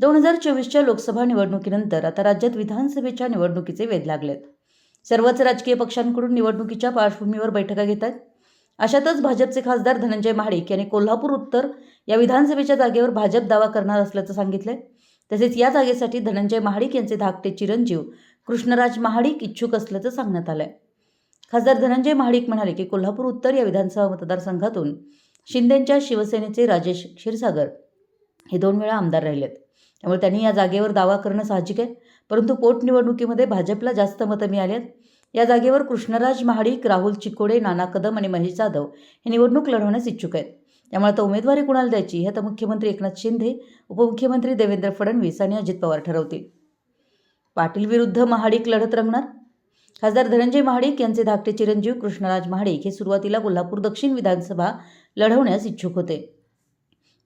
दोन हजार चोवीसच्या लोकसभा निवडणुकीनंतर आता राज्यात विधानसभेच्या निवडणुकीचे वेध लागलेत. सर्वच राजकीय पक्षांकडून निवडणुकीच्या पार्श्वभूमीवर बैठका घेत आहेत. अशातच भाजपचे खासदार धनंजय महाडिक यांनी कोल्हापूर उत्तर या विधानसभेच्या जागेवर भाजप दावा करणार असल्याचं सांगितलंय. तसेच या जागेसाठी धनंजय महाडिक यांचे धाकटे चिरंजीव कृष्णराज महाडिक इच्छुक असल्याचं सांगण्यात आलंय. खासदार धनंजय महाडिक म्हणाले की कोल्हापूर उत्तर या विधानसभा मतदारसंघातून शिंदेंच्या शिवसेनेचे राजेश क्षीरसागर हे दोन वेळा आमदार राहिलेत. त्यामुळे त्यांनी या जागेवर दावा करणं साहजिक आहे. परंतु पोटनिवडणुकीमध्ये भाजपला जास्त मतं मिळाली आहेत. या जागेवर कृष्णराज महाडिक राहुल चिकोडे नाना कदम आणि महेश जाधव हे निवडणूक लढवण्यास इच्छुक आहेत. त्यामुळे आता उमेदवारी कुणाला द्यायची हे आता मुख्यमंत्री एकनाथ शिंदे उपमुख्यमंत्री देवेंद्र फडणवीस आणि अजित पवार ठरवतील. पाटील विरुद्ध महाडिक लढत रंगणार? खासदार धनंजय महाडिक यांचे धाकटे चिरंजीव कृष्णराज महाडिक हे सुरुवातीला कोल्हापूर दक्षिण विधानसभा लढवण्यास इच्छुक होते.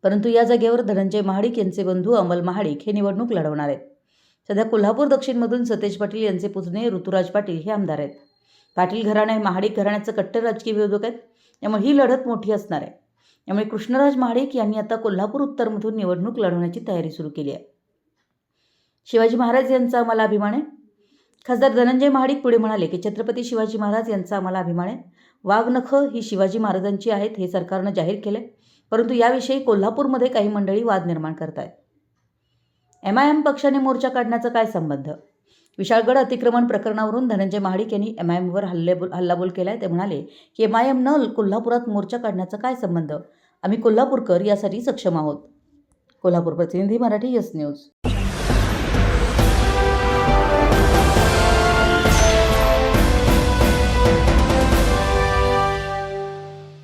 परंतु या जागेवर धनंजय महाडिक यांचे बंधू अमल महाडिक हे निवडणूक लढवणार आहेत. सध्या कोल्हापूर दक्षिणमधून सतेज पाटील यांचे पुतणे ऋतुराज पाटील हे आमदार आहेत. पाटील घराणे हे महाडिक घराण्याचं कट्टर राजकीय विरोधक आहेत. त्यामुळे ही लढत मोठी असणार आहे. त्यामुळे कृष्णराज महाडिक यांनी आता कोल्हापूर उत्तरमधून निवडणूक लढवण्याची तयारी सुरू केली आहे. शिवाजी महाराज यांचा आम्हाला अभिमान आहे. खासदार धनंजय महाडिक पुढे म्हणाले की छत्रपती शिवाजी महाराज यांचा आम्हाला अभिमान आहे. वाघनखं ही शिवाजी महाराजांची आहेत हे सरकारनं जाहीर केलं परंतु याविषयी कोल्हापूरमध्ये काही मंडळी वाद निर्माण करत आहेत एम आय एम पक्षाने मोर्चा काढण्याचा काय संबंध? विशाळगड अतिक्रमण प्रकरणावरून धनंजय महाडिक यांनी एम आय एमवर हल्लेबोल हल्लाबोल केला आहे ते म्हणाले की एम आय एम न कोल्हापुरात मोर्चा काढण्याचा काय संबंध? आम्ही कोल्हापूरकर यासाठी सक्षम आहोत. कोल्हापूर प्रतिनिधी मराठी यस न्यूज.